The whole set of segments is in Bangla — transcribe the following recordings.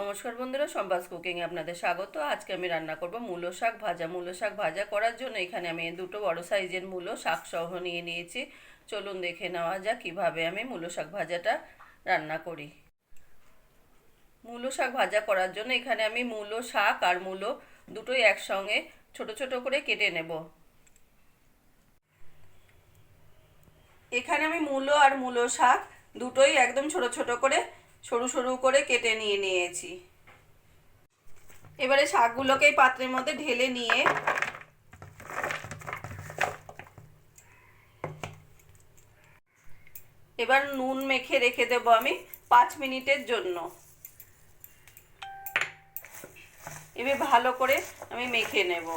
নমস্কার বন্ধুরা সম্বাস কুকিংয়ে আপনাদের স্বাগত। আজকে আমি রান্না করব মূলো শাক ভাজা। মূলো শাক ভাজা করার জন্য এখানে আমি দুটো বড় সাইজের মূলো শাক সহ নিয়ে নিয়েছি। চলুন দেখে নেওয়া যাক কীভাবে আমি মূলো শাক ভাজাটা রান্না করি। মূলো শাক ভাজা করার জন্য এখানে আমি মূলো শাক আর মূলো দুটোই একসঙ্গে ছোট ছোট করে কেটে নেব। এখানে আমি মূলো আর মূলো শাক দুটোই একদম ছোট ছোট করে সরু সরু করে কেটে নিয়ে নিয়েছি। এবারে শাকগুলোকে পাত্রের মধ্যে ঢেলে নিয়ে এবার নুন মেখে রেখে দেবো আমি পাঁচ মিনিটের জন্য। এবার ভালো করে আমি মেখে নেব।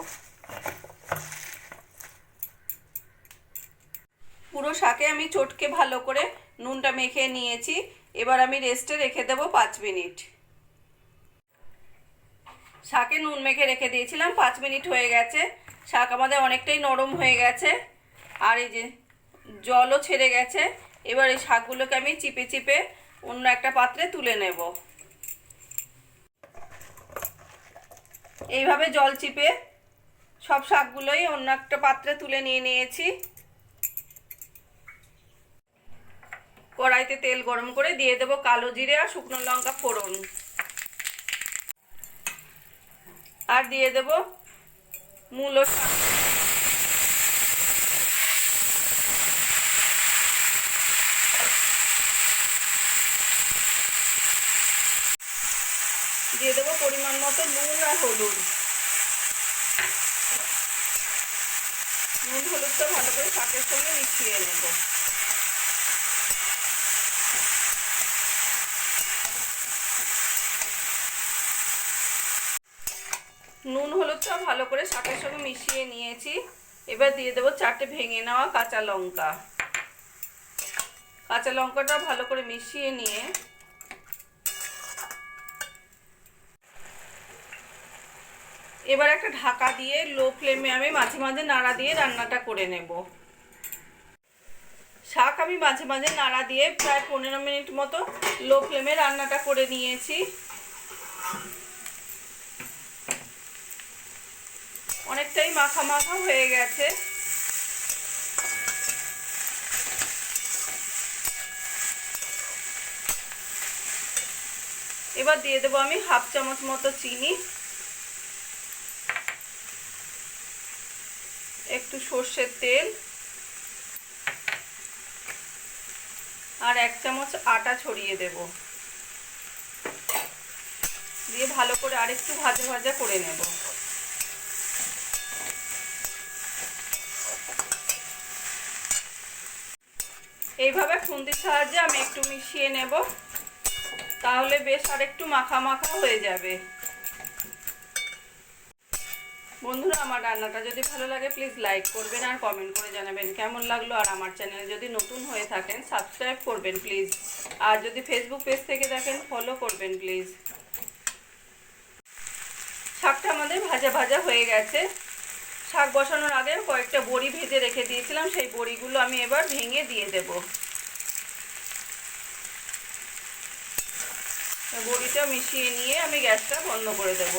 পুরো শাকে আমি চটকে ভালো করে নুনটা মেখে নিয়েছি। এবার আমি রেস্টে রেখে দেবো পাঁচ মিনিট। শাকে নুন মেখে রেখে দিয়েছিলাম, পাঁচ মিনিট হয়ে গেছে। শাক আমাদের অনেকটাই নরম হয়ে গেছে। আর এই যে জলও ছেড়ে গেছে। এবার এই শাকগুলোকে আমি চিপে চিপে অন্য একটা পাত্রে তুলে নেব। এইভাবে জল চিপে সব শাকগুলোই অন্য একটা পাত্রে তুলে নিয়ে নিয়েছি। কড়াইতে তেল গরম করে দিয়ে দেবো কালো জিরে আর শুকনো লঙ্কা ফোড়ন। আর দিয়ে দেবো মূলো দিয়ে দেবো পরিমাণ মতো নুন আর হলুদ। নুন হলুদটা ভালো করে শাকের সঙ্গে মিশিয়ে নেব। নুন, হলুদ হলুদটা ভালো করে শাকের সঙ্গে মিশিয়ে নিয়েছি। এবার দিয়ে দেবো চারটে ভেঙে নেওয়া কাঁচা লঙ্কা। কাঁচা লঙ্কাটা ভালো করে মিশিয়ে নিয়ে এবার একটা ঢাকা দিয়ে লো ফ্লেমে আমি মাঝে মাঝে নাড়া দিয়ে রান্নাটা করে নেব। শাক আমি মাঝে মাঝে নাড়া দিয়ে প্রায় পনেরো মিনিট মতো লো ফ্লেমে রান্নাটা করে নিয়েছি। অনেকটাই মাখা মাখা হয়ে গেছে। এবার দিয়ে দেবো আমি হাফ চামচ মতো চিনি। একটু সর্ষের তেল। আর এক চামচ আটা ছড়িয়ে দেব। দিয়ে ভালো করে আরেকটু ভাজা ভাজা করে নেব। এইভাবে খুন্তির সাহায্যে আমি একটু মিশিয়ে নেব। তাহলে বেশ আর একটু মাখা মাখা হয়ে যাবে। বন্ধুরা, আমার রান্নাটা যদি ভালো লাগে প্লিজ লাইক করবেন আর কমেন্ট করে জানাবেন কেমন লাগল। আর আমার চ্যানেলে যদি নতুন হয়ে থাকেন সাবস্ক্রাইব করবেন প্লিজ আর যদি ফেসবুক পেজ থেকে দেখেন ফলো করবেন প্লিজ শাকটা আমাদের ভাজা ভাজা হয়ে গেছে। শাক বসানোর আগে কয়েকটা বড়ি ভেজে রেখে দিয়েছিলাম, সেই বড়িগুলো আমি এবার ভেঙে দিয়ে দেব। বড়িটা মিশিয়ে নিয়ে আমি গ্যাসটা বন্ধ করে দেব।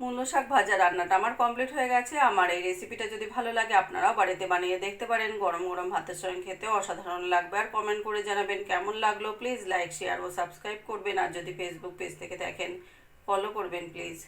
মূলো শাক ভাজা রান্নাটা আমার কমপ্লিট হয়ে গেছে। আমার এই রেসিপিটা যদি ভালো লাগে, আপনারাও বাড়িতে বানিয়ে দেখতে পারেন। গরম গরম ভাতের সঙ্গে খেতে অসাধারণ লাগবে। আর কমেন্ট করে জানাবেন কেমন লাগল। প্লিজ লাইক শেয়ার ও সাবস্ক্রাইব করবেন। আর যদি ফেসবুক পেজ থেকে দেখেন ফলো করবেন প্লিজ